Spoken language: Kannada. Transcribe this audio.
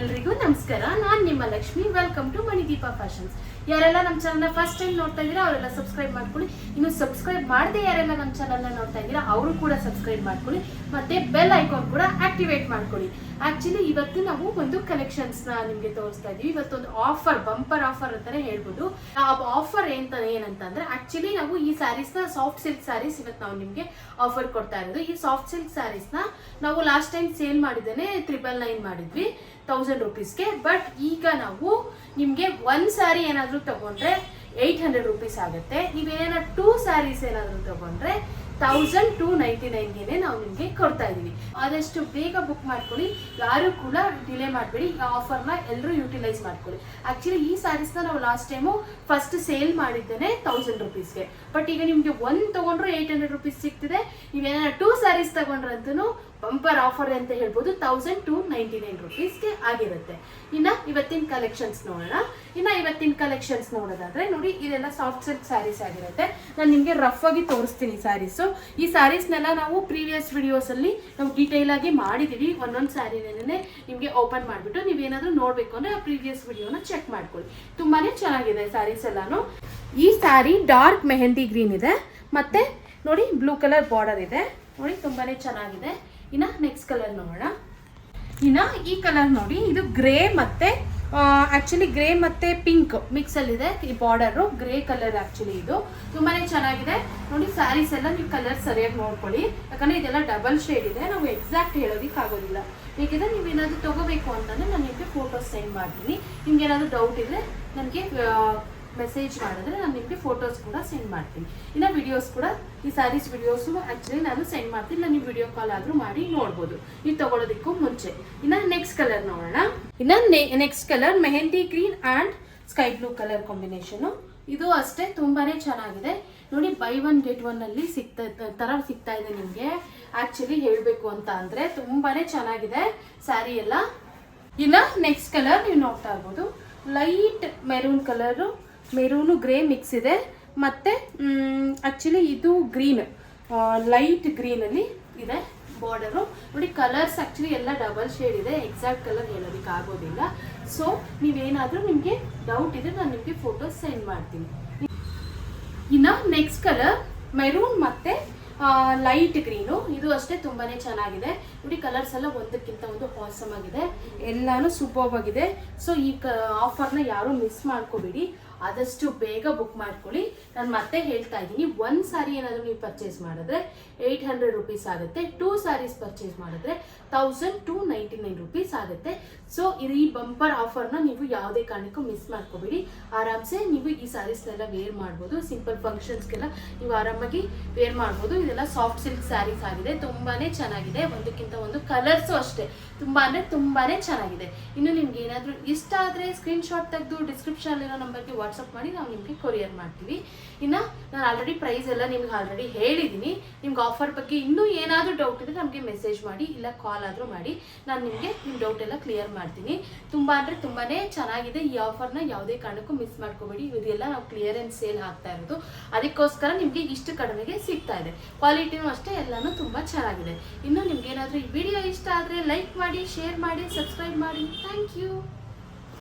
ಎಲ್ರಿಗೂ ನಮಸ್ಕಾರ. ನಾನು ನಿಮ್ಮ Lakshmi. Welcome to Manideepa fashions ಯಾರೆಲ್ಲ ನಮ್ಮ ಚಾನಲ್ನ ಫಸ್ಟ್ ಟೈಮ್ ನೋಡ್ತಾ ಇದ್ದೀರಾ, ಅವರೆಲ್ಲ ಸಬ್ಸ್ಕ್ರೈಬ್ ಮಾಡ್ಕೊಳ್ಳಿ. ಇನ್ನು ಸಬ್ಸ್ಕ್ರೈಬ್ ಮಾಡದೆ ಯಾರೆಲ್ಲ ನಮ್ಮ ಚಾನಲ್ನ ನೋಡ್ತಾ ಇದ್ದೀರಾ, ಅವರು ಕೂಡ ಸಬ್ಸ್ಕ್ರೈಬ್ ಮಾಡ್ಕೊಳ್ಳಿ. ಮತ್ತೆ ಬೆಲ್ ಐಕಾನ್ ಕೂಡ ಆಕ್ಟಿವೇಟ್ ಮಾಡ್ಕೊಳ್ಳಿ. ಆಕ್ಚುಲಿ ಇವತ್ತು ನಾವು ಒಂದು ಕಲೆಕ್ಷನ್ಸ್ನ ನಿಮಗೆ ತೋರಿಸ್ತಾ ಇದೀವಿ ಇವತ್ತೊಂದು ಆಫರ್ ಬಂಪರ್ ಆಫರ್ ಅಂತಾನೆ ಹೇಳ್ಬೋದು. ಆ ಆಫರ್ ಅಂತ ಏನಂತಂದ್ರೆ ಆಕ್ಚುಲಿ ನಾವು ಈ ಸ್ಯಾರೀಸ್ನ ಸಾಫ್ಟ್ ಸಿಲ್ಕ್ ಸ್ಯಾರೀಸ್ ಇವತ್ತು ನಾವು ನಿಮಗೆ ಆಫರ್ ಕೊಡ್ತಾ ಇರೋದು. ಈ ಸಾಫ್ಟ್ ಸಿಲ್ಕ್ ಸ್ಯಾರೀಸ್ನ ನಾವು ಲಾಸ್ಟ್ ಟೈಮ್ ಸೇಲ್ ಮಾಡಿದ್ದೇನೆ ತ್ರಿಬಲ್ ನೈನ್ ಮಾಡಿದ್ವಿ. ತೌಸಂಡ್ ರುಪೀಸ್ಗೆ ಬಟ್ ಈಗ ನಾವು ನಿಮಗೆ ಒಂದು ಸ್ಯಾರಿ ಏನಾದರೂ ತಗೊಂಡ್ರೆ ಏಯ್ಟ್ ಹಂಡ್ರೆಡ್ ರುಪೀಸ್ ಆಗುತ್ತೆ. ನೀವೇನ ಟೂ ಸ್ಯಾರೀಸ್ ಏನಾದರೂ ತಗೊಂಡ್ರೆ ತೌಸಂಡ್ ಟೂ ನೈಂಟಿ ನೈನ್ಗೆ ನಾವು ನಿಮಗೆ ಕೊಡ್ತಾ ಇದ್ದೀವಿ ಆದಷ್ಟು ಬೇಗ ಬುಕ್ ಮಾಡ್ಕೊಳ್ಳಿ. ಯಾರು ಕೂಡ ಡಿಲೇ ಮಾಡಬೇಡಿ. ಈ ಆಫರ್ನ ಎಲ್ಲರೂ ಯೂಟಿಲೈಸ್ ಮಾಡ್ಕೊಳ್ಳಿ. ಆ್ಯಕ್ಚುಲಿ ಈ ಸ್ಯಾರೀಸ್ನ ನಾವು ಲಾಸ್ಟ್ ಟೈಮು ಫಸ್ಟ್ ಸೇಲ್ ಮಾಡಿದ್ದೇನೆ ತೌಸಂಡ್ ರುಪೀಸ್ಗೆ ಬಟ್ ಈಗ ನಿಮಗೆ ಒಂದು ತೊಗೊಂಡ್ರು ಏಯ್ಟ್ ಹಂಡ್ರೆಡ್ ರುಪೀಸ್ ಸಿಗ್ತಿದೆ. ನೀವೇನಾರ ಟೂ ಸ್ಯಾರೀಸ್ ತಗೊಂಡ್ರಂತೂ ಬಂಪರ್ ಆಫರ್ ಅಂತ ಹೇಳ್ಬೋದು ತೌಸಂಡ್ ಟು ನೈಂಟಿ ನೈನ್ ರುಪೀಸ್ಗೆ ಆಗಿರುತ್ತೆ. ಇನ್ನ ಇವತ್ತಿನ ಕಲೆಕ್ಷನ್ಸ್ ನೋಡೋಣ. ಇನ್ನ ಇವತ್ತಿನ ಕಲೆಕ್ಷನ್ಸ್ ನೋಡೋದಾದ್ರೆ ನೋಡಿ, ಇದೆಲ್ಲ ಸಾಫ್ಟ್ ಸಿಲ್ಕ್ ಸ್ಯಾರೀಸ್ ಆಗಿರುತ್ತೆ. ನಾನು ನಿಮಗೆ ರಫ್ ಆಗಿ ತೋರಿಸ್ತೀನಿ ಸ್ಯಾರೀಸು ಈ ಸ್ಯಾರೀಸ್ನೆಲ್ಲ ನಾವು ಪ್ರೀವಿಯಸ್ ವಿಡಿಯೋಸಲ್ಲಿ ನಾವು ಡೀಟೇಲ್ ಆಗಿ ಮಾಡಿದ್ದೀವಿ ಒಂದೊಂದು ಸ್ಯಾರಿನೇ ನಿಮಗೆ ಓಪನ್ ಮಾಡಿಬಿಟ್ಟು ನೀವೇನಾದರೂ ನೋಡಬೇಕು ಅಂದರೆ ಆ ಪ್ರೀವಿಯಸ್ ವಿಡಿಯೋನ ಚೆಕ್ ಮಾಡ್ಕೊಳ್ಳಿ. ತುಂಬಾನೇ ಚೆನ್ನಾಗಿದೆ ಸ್ಯಾರೀಸ್ ಎಲ್ಲಾನು. ಈ ಸ್ಯಾರಿ ಡಾರ್ಕ್ ಮೆಹಂದಿ ಗ್ರೀನ್ ಇದೆ. ಮತ್ತೆ ನೋಡಿ ಬ್ಲೂ ಕಲರ್ ಬಾರ್ಡರ್ ಇದೆ. ನೋಡಿ, ತುಂಬಾನೇ ಚೆನ್ನಾಗಿದೆ. ಇನ್ನ ನೆಕ್ಸ್ಟ್ ಕಲರ್ ನೋಡೋಣ. ಇನ್ನ ಈ ಕಲರ್ ನೋಡಿ, ಇದು ಗ್ರೇ ಮತ್ತೆ ಆಕ್ಚುಲಿ ಗ್ರೇ ಮತ್ತೆ ಪಿಂಕ್ ಮಿಕ್ಸ್ ಅಲ್ಲಿ ಇದೆ ಈ ಬಾರ್ಡರ್ ಗ್ರೇ ಕಲರ್ ಆಕ್ಚುಲಿ ಇದು. ತುಂಬಾನೇ ಚೆನ್ನಾಗಿದೆ. ನೋಡಿ ಸ್ಯಾರೀಸ್ ಎಲ್ಲ ನೀವು ಕಲರ್ ಸರಿಯಾಗಿ ನೋಡ್ಕೊಳ್ಳಿ. ಯಾಕಂದ್ರೆ ಇದೆಲ್ಲ ಡಬಲ್ ಶೇಡ್ ಇದೆ. ನಾವು ಎಕ್ಸಾಕ್ಟ್ ಹೇಳೋದಿಕ್ ಆಗೋದಿಲ್ಲ. ಬೇಕಿದ್ರೆ ನೀವು ಏನಾದ್ರು ತಗೋಬೇಕು ಅಂತಂದ್ರೆ ನಾನು ನಿಮಗೆ ಫೋಟೋಸ್ ಸೆಂಡ್ ಮಾಡ್ತೀನಿ. ನಿಮ್ಗೆ ಏನಾದ್ರು ಡೌಟ್ ಇದ್ರೆ ನನಗೆ ಮೆಸೇಜ್ ಮಾಡಿದ್ರೆ ನಾನು ನಿಮಗೆ ಫೋಟೋಸ್ ಕೂಡ ಸೆಂಡ್ ಮಾಡ್ತೀನಿ. ಇನ್ನು ವಿಡಿಯೋಸ್ ಕೂಡ, ಈ ಸ್ಯಾರೀಸ್ ವಿಡಿಯೋಸು ಆ್ಯಕ್ಚುಲಿ ನಾನು ಸೆಂಡ್ ಮಾಡ್ತೀನಿ. ಇಲ್ಲ, ನೀವು ವಿಡಿಯೋ ಕಾಲ್ ಆದರೂ ಮಾಡಿ ನೋಡ್ಬೋದು. ನೀವು ತೊಗೊಳೋದಕ್ಕೂ ಮುಂಚೆ. ಇನ್ನು ನೆಕ್ಸ್ಟ್ ಕಲರ್ ನೋಡೋಣ. ಇನ್ನು next colour mehndi green and sky blue colour combination ಇದು ಅಷ್ಟೇ ತುಂಬಾ ಚೆನ್ನಾಗಿದೆ. ನೋಡಿ ಬೈ ಒನ್ ಗೆಟ್ ಒನ್ನಲ್ಲಿ ಸಿಗ್ತಾ ತರ ಸಿಗ್ತಾ ಇದೆ ನಿಮಗೆ. ಆ್ಯಕ್ಚುಲಿ ಹೇಳಬೇಕು ಅಂತ ಅಂದರೆ ತುಂಬಾನೇ ಚೆನ್ನಾಗಿದೆ ಸ್ಯಾರಿ ಎಲ್ಲ. ಇನ್ನ ನೆಕ್ಸ್ಟ್ ಕಲರ್ ನೀವು ನೋಡ್ತಾ ಇರ್ಬೋದು. Light maroon colour maroon grey mix ಇದೆ. ಮತ್ತೆ ಆ್ಯಕ್ಚುಲಿ ಇದು ಗ್ರೀನ್ ಲೈಟ್ ಗ್ರೀನಲ್ಲಿ ಇದೆ ಬಾರ್ಡರು ನೋಡಿ ಕಲರ್ಸ್ ಆ್ಯಕ್ಚುಲಿ ಎಲ್ಲ ಡಬಲ್ ಶೇಡ್ ಇದೆ. ಎಕ್ಸಾಕ್ಟ್ ಕಲರ್ ಹೇಳೋದಕ್ಕೆ ಆಗೋದಿಲ್ಲ. ಸೊ ನೀವೇನಾದರೂ ನಿಮಗೆ ಡೌಟ್ ಇದೆ ನಾನು ನಿಮಗೆ ಫೋಟೋಸ್ ಸೆಂಡ್ ಮಾಡ್ತೀನಿ. ಇನ್ನು ನೆಕ್ಸ್ಟ್ ಕಲರ್ ಮೆರೂನ್ ಮತ್ತೆ ಲೈಟ್ ಗ್ರೀನು ಇದು ಅಷ್ಟೇ ತುಂಬಾನೇ ಚೆನ್ನಾಗಿದೆ. ನೋಡಿ ಕಲರ್ಸ್ ಎಲ್ಲ ಒಂದಕ್ಕಿಂತ ಒಂದು ಹಾಸಮ್ ಆಗಿದೆ. ಎಲ್ಲಾನು ಸೂಪರ್ ಆಗಿದೆ. ಸೊ ಈ ಕ ಆಫರ್ನ ಯಾರು ಮಿಸ್ ಮಾಡ್ಕೋಬೇಡಿ. ಆದಷ್ಟು ಬೇಗ ಬುಕ್ ಮಾಡ್ಕೊಳ್ಳಿ. ನಾನು ಮತ್ತೆ ಹೇಳ್ತಾ ಇದ್ದೀನಿ, ಒಂದು ಸಾರಿ ಏನಾದರೂ ನೀವು ಪರ್ಚೇಸ್ ಮಾಡಿದ್ರೆ ಏಯ್ಟ್ ಹಂಡ್ರೆಡ್ ರುಪೀಸ್ ಆಗುತ್ತೆ. ಟೂ ಸ್ಯಾರೀಸ್ ಪರ್ಚೇಸ್ ಮಾಡಿದ್ರೆ thousand two ninety nine rupees ಆಗುತ್ತೆ. ಸೊ ಇದು ಈ ಬಂಪರ್ ಆಫರ್ನ ನೀವು ಯಾವುದೇ ಕಾರಣಕ್ಕೂ ಮಿಸ್ ಮಾಡ್ಕೋಬೇಡಿ. ಆರಾಮ್ಸೆ ನೀವು ಈ ಸ್ಯಾರೀಸ್ನೆಲ್ಲ ವೇರ್ ಮಾಡ್ಬೋದು. ಸಿಂಪಲ್ ಫಂಕ್ಷನ್ಸ್ಗೆಲ್ಲ ನೀವು ಆರಾಮಾಗಿ ವೇರ್ ಮಾಡ್ಬೋದು. ಇದೆಲ್ಲ ಸಾಫ್ಟ್ ಸಿಲ್ಕ್ ಸ್ಯಾರೀಸ್ ಆಗಿದೆ. ತುಂಬಾನೇ ಚೆನ್ನಾಗಿದೆ. ಒಂದಕ್ಕಿಂತ ಒಂದು ಕಲರ್ಸು ಅಷ್ಟೇ. ತುಂಬಾ ಅಂದರೆ ತುಂಬಾನೇ ಚೆನ್ನಾಗಿದೆ. ಇನ್ನು ನಿಮ್ಗೆ ಏನಾದರೂ ಇಷ್ಟ ಆದರೆ ಸ್ಕ್ರೀನ್ಶಾಟ್ ತೆಗೆದು ಡಿಸ್ಕ್ರಿಪ್ಷನ್ ಡಿಸ್ಕ್ರಿಪ್ಷನಲ್ಲಿರೋ ನಂಬರ್ಗೆ ವಾಟ್ಸಪ್ ಮಾಡಿ ನಾವು ನಿಮಗೆ ಕೊರಿಯರ್ ಮಾಡ್ತೀವಿ. ಇನ್ನು ನಾನು ಆಲ್ರೆಡಿ ಪ್ರೈಸ್ ಎಲ್ಲ ನಿಮ್ಗೆ ಆಲ್ರೆಡಿ ಹೇಳಿದ್ದೀನಿ ನಿಮ್ಗೆ ಆಫರ್ ಬಗ್ಗೆ ಇನ್ನೂ ಏನಾದರೂ ಡೌಟ್ ಇದ್ದರೆ ನಮಗೆ ಮೆಸೇಜ್ ಮಾಡಿ, ಇಲ್ಲ ಕಾಲ್ ಆದರೂ ಮಾಡಿ. ನಾನು ನಿಮಗೆ ನಿಮ್ಮ ಡೌಟ್ ಎಲ್ಲ ಕ್ಲಿಯರ್ ಮಾಡ್ತೀನಿ. ತುಂಬ ಅಂದರೆ ತುಂಬಾ ಚೆನ್ನಾಗಿದೆ ಈ ಆಫರ್ನ ಯಾವುದೇ ಕಾರಣಕ್ಕೂ ಮಿಸ್ ಮಾಡ್ಕೋಬೇಡಿ. ಇದೆಲ್ಲ ನಾವು ಕ್ಲಿಯರೆನ್ಸ್ ಸೇಲ್ ಆಗ್ತಾ ಇರೋದು. ಅದಕ್ಕೋಸ್ಕರ ನಿಮಗೆ ಇಷ್ಟು ಕಡಿಮೆಗೆ ಸಿಗ್ತಾ ಇದೆ. ಕ್ವಾಲಿಟಿನೂ ಅಷ್ಟೇ, ಎಲ್ಲನೂ ತುಂಬ ಚೆನ್ನಾಗಿದೆ. ಇನ್ನು ನಿಮ್ಗೆ ಏನಾದರೂ ಈ ವಿಡಿಯೋ ಇಷ್ಟ ಆದರೆ ಲೈಕ್ ಮಾಡಿ ಶೇರ್ ಮಾಡಿ ಸಬ್ಸ್ಕ್ರೈಬ್ ಮಾಡಿ. Thank you